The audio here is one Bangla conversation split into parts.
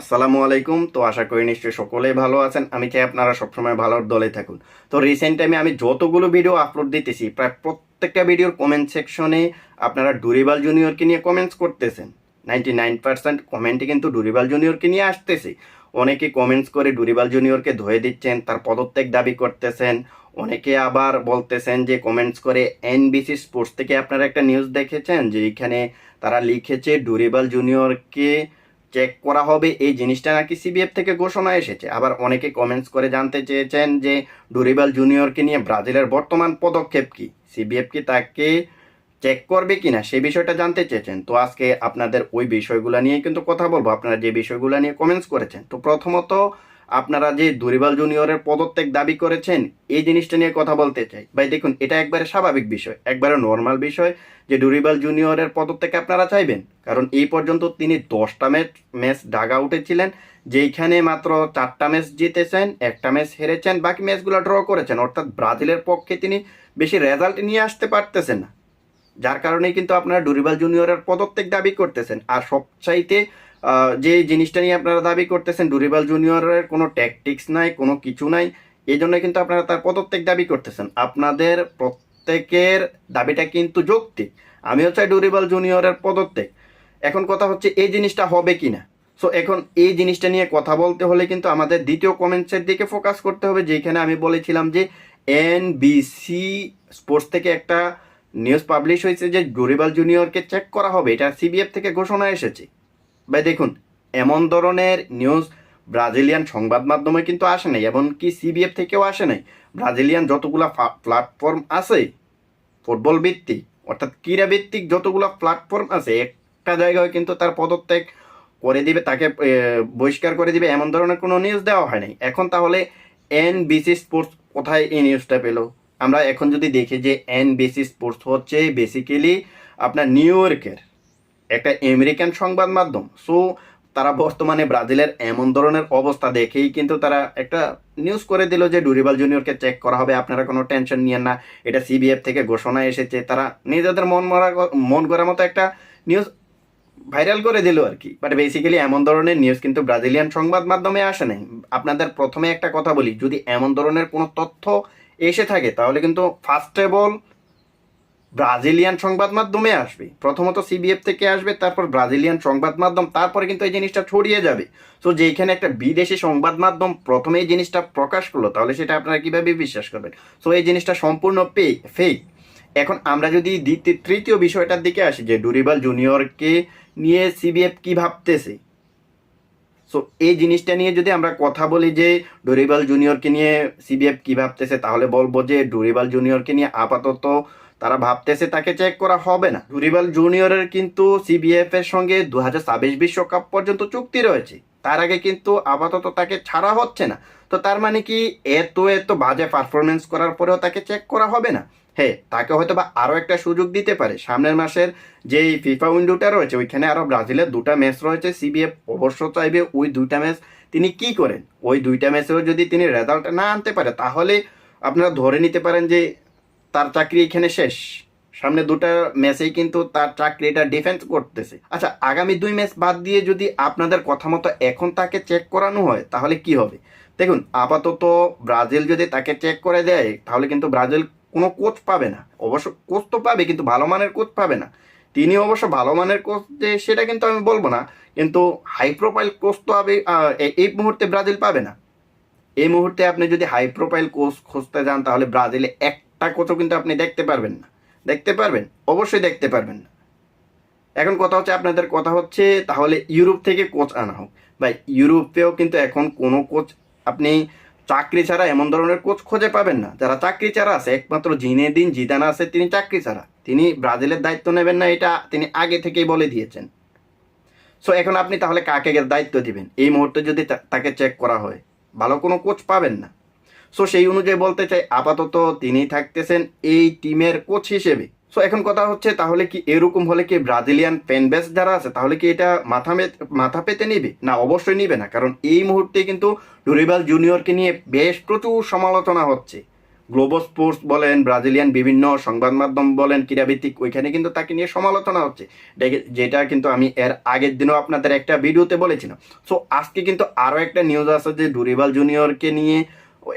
আসসালামু আলাইকুম। তো আশা করি নিশ্চয়ই সকলেই ভালো আছেন। আমি চাই আপনারা সবসময় ভালোর দলে থাকুন। তো রিসেন্ট টাইমে আমি যতগুলো ভিডিও আপলোড দিতেছি, প্রায় প্রত্যেকটা ভিডিওর কমেন্ট সেকশনে আপনারা ডুরিবাল জুনিয়রকে নিয়ে কমেন্টস করতেছেন। নাইনটি নাইন পার্সেন্ট কমেন্টে কিন্তু ডুরিবাল জুনিয়রকে নিয়ে আসতেছে। অনেকে কমেন্টস করে ডুরিবাল জুনিয়রকে ধুয়ে দিচ্ছেন, তার পদত্যাগ দাবি করতেছেন। অনেকে আবার বলতেছেন যে কমেন্টস করে এনবিসি স্পোর্টস থেকে আপনারা একটা নিউজ দেখেছেন, যে এখানে তারা লিখেছে ডুরিবাল জুনিয়রকে চেক করা হবে। এই জিনিসটা নাকি সিবিএফ থেকে ঘোষণা এসেছে। আবার অনেকে কমেন্টস করে জানতে চেয়েছেন যে ডুরিবাল জুনিয়রকে নিয়ে ব্রাজিলের বর্তমান পদক্ষেপ কি? সিবিএফ কি তাকে চেক করবে কি না সেই বিষয়টা জানতে চেয়েছেন। তো আজকে আপনাদের ওই বিষয়গুলো নিয়ে কিন্তু কথা বলব। আপনারা যে বিষয়গুলো নিয়ে কমেন্টস করেছেন, তো প্রথমত আপনারা যে দুরিবাল জুনিয়রের পদত্যাগ দাবি করেছেন, এই জিনিসটা নিয়ে কথা বলতে চাই। ভাই, দেখুন, এটা একবারে স্বাভাবিক বিষয়, একবারে নর্মাল বিষয় যে ডুরিবাল জুনিয়রের পদত্যাগ আপনারা চাইবেন। কারণ এই পর্যন্ত তিনি দশটা ম্যাচ ম্যাচ ডাগা উঠেছিলেন, যেইখানে মাত্র চারটা ম্যাচ জিতেছেন, একটা ম্যাচ হেরেছেন, বাকি ম্যাচগুলো ড্র করেছেন। অর্থাৎ ব্রাজিলের পক্ষে তিনি বেশি রেজাল্ট নিয়ে আসতে পারতেছেন না। যার কারণে কিন্তু আপনারা ডুরিবাল জুনিয়রের পদত্যাগ দাবি করতেছেন। আর সবচাইতে যে জিনিসটা নিয়ে আপনারা দাবি করতেছেন ডুরিবাল জুনিয়রের কোনো ট্যাকটিক্স নাই, কোনো কিছু নাই, এই জন্য কিন্তু আপনারা তার পদত্যাগ দাবি করতেছেন। আপনাদের প্রত্যেকের দাবিটা কিন্তু যৌক্তিক। আমিও চাই ডুরিবাল জুনিয়রের পদত্যাগ। এখন কথা হচ্ছে, এই জিনিসটা হবে কি না সো এখন এই জিনিসটা নিয়ে কথা বলতে হলে কিন্তু আমাদের দ্বিতীয় কমেন্টসের দিকে ফোকাস করতে হবে, যেখানে আমি বলেছিলাম যে এনবিসি স্পোর্টস থেকে একটা নিউজ পাবলিশ হয়েছে যে ডুরিবাল জুনিয়রকে চেক করা হবে। এটা সিবিএফ থেকে ঘোষণা এসেছে। ভাই, দেখুন, এমন ধরনের নিউজ ব্রাজিলিয়ান সংবাদ মাধ্যমে কিন্তু আসে নাই, এমনকি সিবিএফ থেকেও আসে নাই। ব্রাজিলিয়ান যতগুলো প্ল্যাটফর্ম আছে ফুটবল ভিত্তিক, অর্থাৎ ক্রীড়া ভিত্তিক যতগুলো প্ল্যাটফর্ম আছে, একটা জায়গায় কিন্তু তার পদত্যাগ করে দিবে, তাকে বহিষ্কার করে দিবে, এমন ধরনের কোনো নিউজ দেওয়া হয় নাই। এখন তাহলে এনবিসি স্পোর্টস কোথায় এই নিউজটা পেল? আমরা এখন যদি দেখি যে এনবিসি স্পোর্টস হচ্ছে বেসিক্যালি আপনার নিউ ইয়র্কের একটা আমেরিকান সংবাদ মাধ্যম। সো তারা বর্তমানে ব্রাজিলের এমন ধরনের অবস্থা দেখেই কিন্তু তারা একটা নিউজ করে দিল যে ডুরিবাল জুনিয়রকে চেক করা হবে। আপনারা কোনো টেনশন নিয়েন না। এটা সিবিএফ থেকে ঘোষণা এসেছে। তারা নিজেদের মন মরা মন করার মতো একটা নিউজ ভাইরাল করে দিল আর কি। বাট বেসিক্যালি এমন ধরনের নিউজ কিন্তু ব্রাজিলিয়ান সংবাদ মাধ্যমে আসে নাই। আপনাদের প্রথমে একটা কথা বলি। যদি এমন ধরনের কোনো তথ্য এসে থাকে, তাহলে কিন্তু ফার্স্ট অফ অল ব্রাজিলিয়ান সংবাদ মাধ্যমে আসবে। প্রথমত সিবিএফ থেকে আসবে, তারপর ব্রাজিলিয়ান সংবাদ মাধ্যম, তারপরে কিন্তু এই জিনিসটা ছড়িয়ে যাবে। সো যেখানে একটা বিদেশি সংবাদ মাধ্যম প্রথমে এই জিনিসটা প্রকাশ করল, তাহলে সেটা আপনারা কীভাবে বিশ্বাস করবেন? সো এই জিনিসটা সম্পূর্ণ পে ফেক এখন আমরা যদি দ্বিতীয়, তৃতীয় বিষয়টার দিকে আসি, যে ডুরিবাল জুনিয়রকে নিয়ে সিবিএফ কি ভাবতেছে? সো এই জিনিসটা নিয়ে যদি আমরা কথা বলি যে ডুরিবাল জুনিয়রকে নিয়ে সিবিএফ কি ভাবতেছে, তাহলে বলব যে ডুরিবাল জুনিয়রকে নিয়ে আপাতত তারা ভাবতেছে তাকে চেক করা হবে না। ডুরিবাল জুনিয়রের কিন্তু সিবিএফ এর সঙ্গে দু হাজার ছাব্বিশ বিশ্বকাপ পর্যন্ত চুক্তি রয়েছে। তার আগে কিন্তু আপাতত তাকে ছাড়া হচ্ছে না। তো তার মানে কি এত এত বাজে পারফরমেন্স করার পরেও তাকে চেক করা হবে না? হ্যাঁ তাকে হয়তো বা আরও একটা সুযোগ দিতে পারে। সামনের মাসের যেই ফিফা উইন্ডোটা রয়েছে, ওইখানে আরও ব্রাজিলের দুটা ম্যাচ রয়েছে। সিবিএফ অবশ্য চাইবে ওই দুইটা ম্যাচ তিনি কি করেন? ওই দুইটা ম্যাচেও যদি তিনি রেজাল্ট না আনতে পারে, তাহলে আপনারা ধরে নিতে পারেন যে তার চাকরি এখানে শেষ। সামনে দুটা ম্যাচেই কিন্তু তার চাকরিটা ডিফেন্স করতেছে। আচ্ছা আগামী দুই ম্যাচ বাদ দিয়ে যদি আপনাদের কথা মতো এখন তাকে চেক করানো হয়, তাহলে কি হবে? দেখুন, আপাতত ব্রাজিল যদি তাকে চেক করে দেয়, তাহলে কিন্তু ব্রাজিল কোনো কোচ পাবে না। অবশ্য কোচ তো পাবে, কিন্তু ভালো মানের কোচ পাবে না। তিনি অবশ্য ভালো মানের কোচ যে, সেটা কিন্তু আমি বলব না। কিন্তু হাই প্রোফাইল কোচ তো আবে এই- মুহূর্তে ব্রাজিল পাবে না। এই মুহূর্তে আপনি যদি হাই প্রোফাইল কোচ খুঁজতে যান, তাহলে ব্রাজিলে একটা কোচও কিন্তু আপনি দেখতে পারবেন না। দেখতে পারবেন? অবশ্যই দেখতে পারবেন না। এখন কথা হচ্ছে আপনাদের কথা হচ্ছে, তাহলে ইউরোপ থেকে কোচ আনা হোক। বা ইউরোপেও কিন্তু এখন কোনো কোচ, আপনি চাকরি ছাড়া এমন ধরনের কোচ খুঁজে পাবেন না। যারা চাকরি ছাড়া আছে, একমাত্র জিনে দিন জিদান আছে, তিনি চাকরি ছাড়া। তিনি ব্রাজিলের দায়িত্ব নেবেন না, এটা তিনি আগে থেকেই বলে দিয়েছেন। সো এখন আপনি তাহলে কাকে দায়িত্ব দিবেন? এই মুহূর্তে যদি তা- তাকে চেক করা হয়, ভালো কোনো কোচ পাবেন না। সো সেই অনুযায়ী বলতে চাই, আপাতত তিনি থাকতেছেন এই টিমের কোচ হিসেবে। সো এখন কথা হচ্ছে, তাহলে কি এরকম হলে কি ব্রাজিলিয়ান ফ্যান বেস যারা আছে, তাহলে কি এটা মাথা মাথা পেতে নিবে? না, অবশ্যই নিবে না, কারণ এই মুহূর্তে কিন্তু ডুরিবাল জুনিয়রকে নিয়ে বেশ প্রচুর সমালোচনা হচ্ছে। গ্লোবো স্পোর্টস বলেন, ব্রাজিলিয়ান বিভিন্ন সংবাদ মাধ্যম বলেন, ক্রীড়াভিত্তিক, ওইখানে কিন্তু তাকে নিয়ে সমালোচনা হচ্ছে। যেটা কিন্তু আমি এর আগের দিনও আপনাদের একটা ভিডিওতে বলেছিলাম। সো আজকে কিন্তু আরও একটা নিউজ আছে যে ডুরিবাল জুনিয়রকে নিয়ে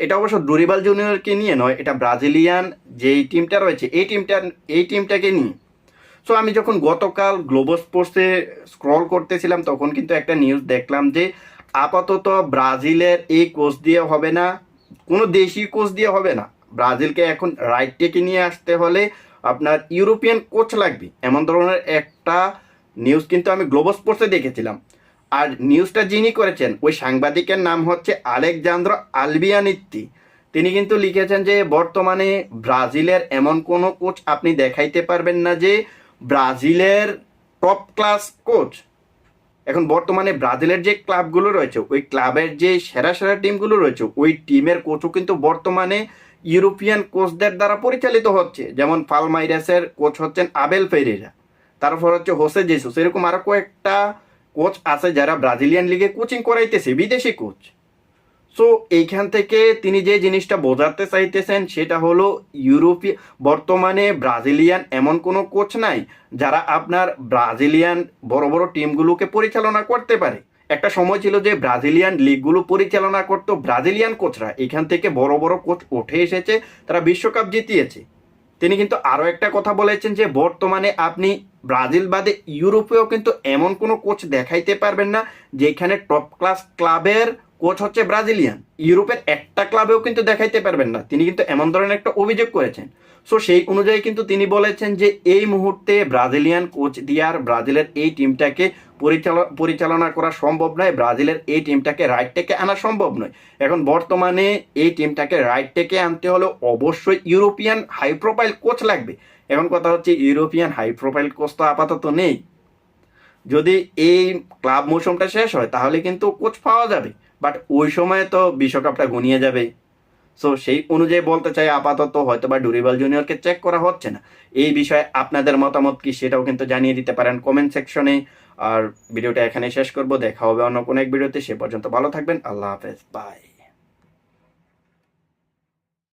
এটা অবশ্য ডুরিবাল জুনিয়রকে নিয়ে নয়, এটা ব্রাজিলিয়ান যেই টিমটা রয়েছে, এই টিমটা এই টিমটাকে নিয়ে। সো আমি যখন গতকাল গ্লোবো স্পোর্টসে স্ক্রল করতেছিলাম, তখন কিন্তু একটা নিউজ দেখলাম যে আপাতত ব্রাজিলের এই কোচ দিয়ে হবে না, কোনো দেশি কোচ দিয়ে হবে না। ব্রাজিলকে এখন রাইট টেকে নিয়ে আসতে হলে আপনার ইউরোপিয়ান কোচ লাগবে। এমন ধরনের একটা নিউজ কিন্তু আমি গ্লোবো স্পোর্টসে দেখেছিলাম। আর নিউজটা যিনি করেছেন, ওই সাংবাদিকের নাম হচ্ছে আলেকজান্দ্র আলবিয়ানিত্তি। তিনি কিন্তু লিখেছেন যে, বর্তমানে ব্রাজিলের এমন কোনো কোচ আপনি দেখাইতে পারবেন না যে, ব্রাজিলের টপ ক্লাস কোচ এখন বর্তমানে ব্রাজিলের যে ক্লাবগুলো রয়েছে, ওই ক্লাবের যে সেরা সেরা টিমগুলো রয়েছে, ওই টিমের কোচও কিন্তু বর্তমানে ইউরোপিয়ান কোচদের দ্বারা পরিচালিত হচ্ছে। যেমন পালমাইরাসের কোচ হচ্ছেন আবেল ফেরিরা। তারপর হচ্ছে হোসে জেসুস। এরকম আরও কয়েকটা কোচ আছে যারা ব্রাজিলিয়ান লিগে কোচিং করাইতেছে, বিদেশি কোচ। সো এইখান থেকে তিনি যে জিনিসটা বোঝাতে চাইতেছেন সেটা হলো ইউরোপীয় বর্তমানে ব্রাজিলিয়ান এমন কোনো কোচ নাই যারা আপনার ব্রাজিলিয়ান বড় বড় টিমগুলোকে পরিচালনা করতে পারে। একটা সময় ছিল যে ব্রাজিলিয়ান লিগগুলো পরিচালনা করতো ব্রাজিলিয়ান কোচরা। এখান থেকে বড় বড় কোচ উঠে এসেছে, তারা বিশ্বকাপ জিতিয়েছে। তিনি কিন্তু আরও একটা কথা বলেছেন যে বর্তমানে আপনি ব্রাজিল বাদে ইউরোপেও কিন্তু এমন কোনো কোচ দেখাইতে পারবেন না যেখানে টপ ক্লাস ক্লাবের কোচ হচ্ছে ব্রাজিলিয়ান। ইউরোপের একটা ক্লাবেও কিন্তু দেখাইতে পারবেন না। তিনি কিন্তু এমন ধরনের একটা অভিযোগ করেছেন। সো সেই অনুযায়ী কিন্তু তিনি বলেছেন যে, এই মুহূর্তে ব্রাজিলিয়ান কোচ দিয়ে ব্রাজিলের এই টিমটাকে পরিচালনা পরিচালনা করা সম্ভব নয়। ব্রাজিলের এই টিমটাকে রাইট টেকে আনা সম্ভব নয়। এখন বর্তমানে এই টিমটাকে রাইট টেকে আনতে হলে অবশ্যই ইউরোপিয়ান হাই প্রোফাইল কোচ লাগবে। এখন কথা হচ্ছে, ইউরোপিয়ান হাই প্রোফাইল কোচ তো আপাতত নেই। যদি এই ক্লাব মৌসুমটা শেষ হয়, তাহলে কিন্তু কোচ পাওয়া যাবে। বাট ওই সময় তো বিশ্বকাপটা গুনিয়ে যাবে। সো সেই অনুযায়ী বলতে চাই আপাতত হয়তো বা ডুরিবাল জুনিয়রকে চেক করা হচ্ছে না। এই বিষয়ে আপনাদের মতামত কি সেটাও কিন্তু জানিয়ে দিতে পারেন কমেন্ট সেকশনে আর ভিডিওটা এখানে শেষ করব। দেখা হবে অন্য কোনো এক ভিডিওতে। সে পর্যন্ত ভালো থাকবেন। আল্লাহ হাফেজ। বাই